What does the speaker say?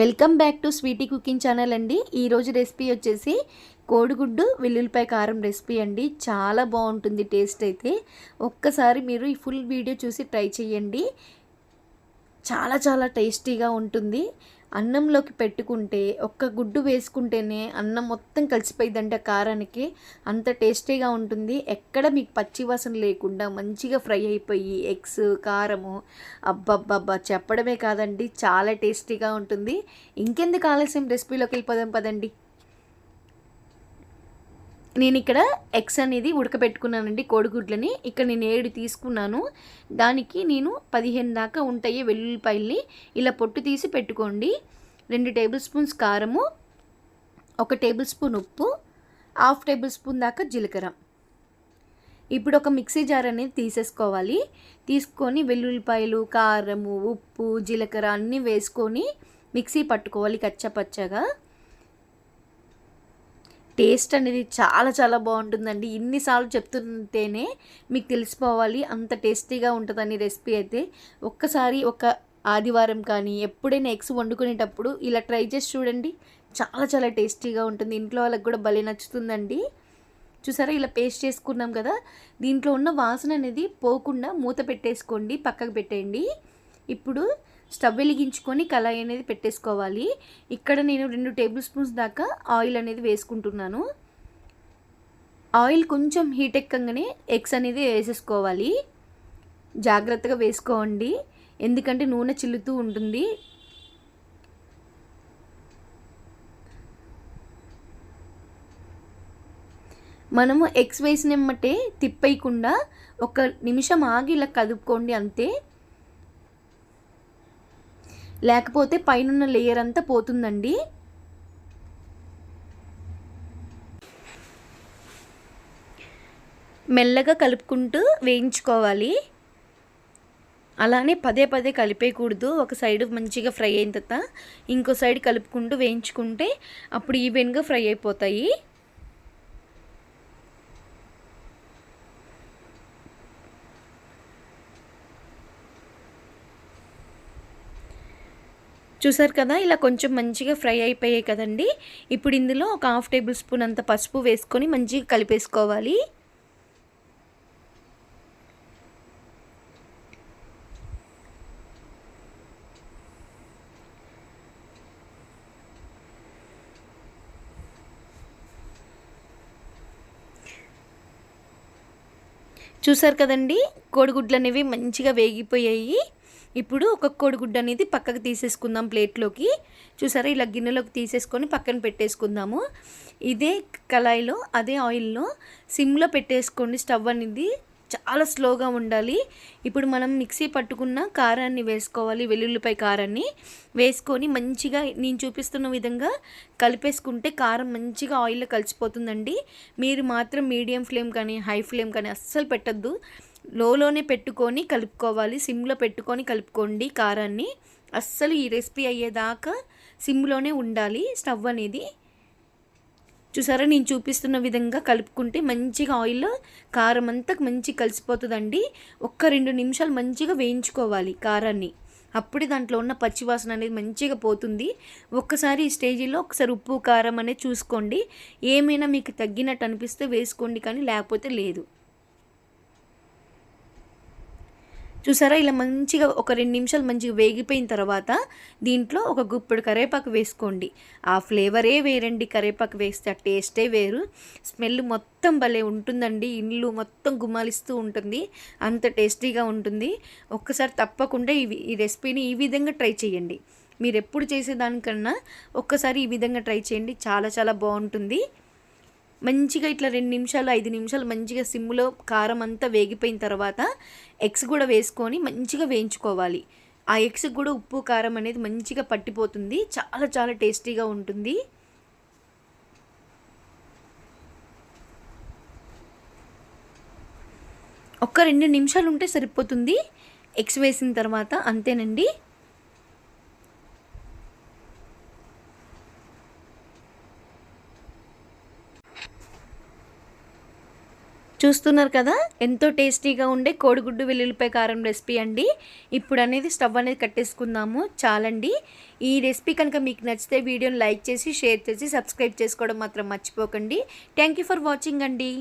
Welcome back to sweety cooking channel అండి. ఈరోజు recipe వచ్చేసి కోడిగుడ్డు వెల్లుల్లిపాయ కారం రెసిపీ అండి. చాలా బాగుంటుంది టేస్ట్ అయితే. ఒక్కసారి మీరు ఈ ఫుల్ వీడియో చూసి ట్రై చేయండి. చాలా చాలా టేస్టీగా ఉంటుంది. అన్నంలోకి పెట్టుకుంటే ఒక్క గుడ్డు వేసుకుంటేనే అన్నం మొత్తం కలిసిపోయిందంటే కారానికి అంత టేస్టీగా ఉంటుంది. ఎక్కడ మీకు పచ్చి వాసన లేకుండా మంచిగా ఫ్రై అయిపోయి ఎగ్స్ కారము అబ్బబ్బబ్బా చెప్పడమే కాదండి చాలా టేస్టీగా ఉంటుంది. ఇంకెందుకు ఆలస్యం రెసిపీలోకి వెళ్ళిపోదాం పదండి. నేను ఇక్కడ ఎగ్స్ అనేది ఉడకబెట్టుకున్నానండి కోడిగుడ్లని. ఇక్కడ నేను ఏడు తీసుకున్నాను. దానికి నేను పదిహేను దాకా ఉంటాయి వెల్లుల్లిపాయల్ని. ఇలా పొట్టు తీసి పెట్టుకోండి. రెండు టేబుల్ స్పూన్స్ కారము ఒక టేబుల్ స్పూన్ ఉప్పు హాఫ్ టేబుల్ స్పూన్ దాకా జీలకర్ర. ఇప్పుడు ఒక మిక్సీ జార్ అనేది తీసేసుకోవాలి. తీసుకొని వెల్లుల్లిపాయలు కారము ఉప్పు జీలకర్ర అన్నీ వేసుకొని మిక్సీ పట్టుకోవాలి కచ్చపచ్చగా. టేస్ట్ అనేది చాలా చాలా బాగుంటుందండి. ఇన్నిసార్లు చెప్తుంటేనే మీకు తెలిసిపోవాలి. అంత టేస్టీగా ఉంటుందని రెసిపీ అయితే. ఒక్కసారి ఒక ఆదివారం కానీ ఎప్పుడైనా ఎగ్స్ వండుకునేటప్పుడు ఇలా ట్రై చేసి చూడండి. చాలా చాలా టేస్టీగా ఉంటుంది. ఇంట్లో వాళ్ళకి కూడా భలే నచ్చుతుందండి. చూసారా? ఇలా పేస్ట్ చేసుకున్నాం కదా. దీంట్లో ఉన్న వాసన అనేది పోకుండా మూత పెట్టేసుకోండి. పక్కకు పెట్టేయండి. ఇప్పుడు స్టవ్ వెలిగించుకొని కళాయి అనేది పెట్టేసుకోవాలి. ఇక్కడ నేను రెండు టేబుల్ స్పూన్స్ దాకా ఆయిల్ అనేది వేసుకుంటున్నాను. ఆయిల్ కొంచెం హీట్ ఎక్కగానే ఎగ్స్ అనేది వేసేసుకోవాలి. జాగ్రత్తగా వేసుకోండి. ఎందుకంటే నూనె చిల్లుతూ ఉంటుంది. మనము ఎగ్స్ వేసినమ్మటే తిప్పేయకుండా ఒక నిమిషం ఆగి ఇలా కదుపుకోండి అంతే. లేకపోతే పైన లేయర్ అంతా పోతుందండి. మెల్లగా కలుపుకుంటూ వేయించుకోవాలి. అలానే పదే పదే కలిపేయకూడదు. ఒక సైడ్ మంచిగా ఫ్రై అయిన తర్వాత ఇంకో సైడ్ కలుపుకుంటూ వేయించుకుంటే అప్పుడు ఈవెన్గా ఫ్రై అయిపోతాయి. చూసారు కదా ఇలా కొంచెం మంచిగా ఫ్రై అయిపోయాయి కదండి. ఇప్పుడు ఇందులో ఒక హాఫ్ టేబుల్ స్పూన్ అంత పసుపు వేసుకొని మంచిగా కలిపేసుకోవాలి. చూసారు కదండి కోడిగుడ్లు అనేవి మంచిగా వేగిపోయాయి. ఇప్పుడు ఒక కోడిగుడ్డ అనేది పక్కకు తీసేసుకుందాం ప్లేట్లోకి. చూసారా? ఇలా గిన్నెలోకి తీసేసుకొని పక్కన పెట్టేసుకుందాము. ఇదే కళాయిలో అదే ఆయిల్లో సిమ్లో పెట్టేసుకోండి. స్టవ్ అనేది చాలా స్లోగా ఉండాలి. ఇప్పుడు మనం మిక్సీ పట్టుకున్న కారాన్ని వేసుకోవాలి వెల్లుల్లిపాయ కారాన్ని. వేసుకొని మంచిగా నేను చూపిస్తున్న విధంగా కలిపేసుకుంటే కారం మంచిగా ఆయిల్లో కలిసిపోతుందండి. మీరు మాత్రం మీడియం ఫ్లేమ్ కానీ హై ఫ్లేమ్ కానీ అస్సలు పెట్టద్దు. లోలోనే పెట్టుకొని కలుపుకోవాలి. సిమ్లో పెట్టుకొని కలుపుకోండి కారాన్ని. అస్సలు ఈ రెసిపీ అయ్యేదాకా సిమ్లోనే ఉండాలి స్టవ్ అనేది. చూసారా? నేను చూపిస్తున్న విధంగా కలుపుకుంటే మంచిగా ఆయిల్ కారం అంతా మంచి కలిసిపోతుందండి. ఒక్క రెండు నిమిషాలు మంచిగా వేయించుకోవాలి కారాన్ని. అప్పుడే దాంట్లో ఉన్న పచ్చివాసన అనేది మంచిగా పోతుంది. ఒక్కసారి ఈ స్టేజీలో ఒకసారి ఉప్పు కారం అనేది చూసుకోండి. ఏమైనా మీకు తగ్గినట్టు అనిపిస్తే వేసుకోండి కానీ లేకపోతే లేదు. చూసారా? ఇలా మంచిగా ఒక రెండు నిమిషాలు మంచిగా వేగిపోయిన తర్వాత దీంట్లో ఒక గుప్పెడు కరేపాకు వేసుకోండి. ఆ ఫ్లేవరే వేరండి. కరేపాకు వేస్తే ఆ టేస్టే వేరు. స్మెల్ మొత్తం భలే ఉంటుందండి. ఇల్లు మొత్తం గుమాలిస్తూ ఉంటుంది. అంత టేస్టీగా ఉంటుంది. ఒక్కసారి తప్పకుండా ఇవి ఈ రెసిపీని ఈ విధంగా ట్రై చేయండి. మీరు ఎప్పుడు చేసేదానికన్నా ఒక్కసారి ఈ విధంగా ట్రై చేయండి. చాలా చాలా బాగుంటుంది. మంచిగా ఇట్లా రెండు నిమిషాలు ఐదు నిమిషాలు మంచిగా సిమ్లో కారం అంతా వేగిపోయిన తర్వాత ఎగ్స్ కూడా వేసుకొని మంచిగా వేయించుకోవాలి. ఆ ఎగ్స్ కూడా ఉప్పు కారం అనేది మంచిగా పట్టిపోతుంది. చాలా చాలా టేస్టీగా ఉంటుంది. ఒక్క రెండు నిమిషాలు ఉంటే సరిపోతుంది. ఎగ్స్ వేసిన తర్వాత అంతేనండి. చూస్తున్నారు కదా? ఎంతో టేస్టీగా ఉండే కోడిగుడ్డు వెల్లుల్లిపాయ కారం రెసిపీ అండి. ఇప్పుడు అనేది స్టవ్ అనేది కట్టేసుకుందాము. చాలండి. ఈ రెసిపీ కనుక మీకు నచ్చితే వీడియోని లైక్ చేసి షేర్ చేసి సబ్స్క్రైబ్ చేసుకోవడం మాత్రం మర్చిపోకండి. థ్యాంక్ యూ ఫర్ వాచింగ్ అండి.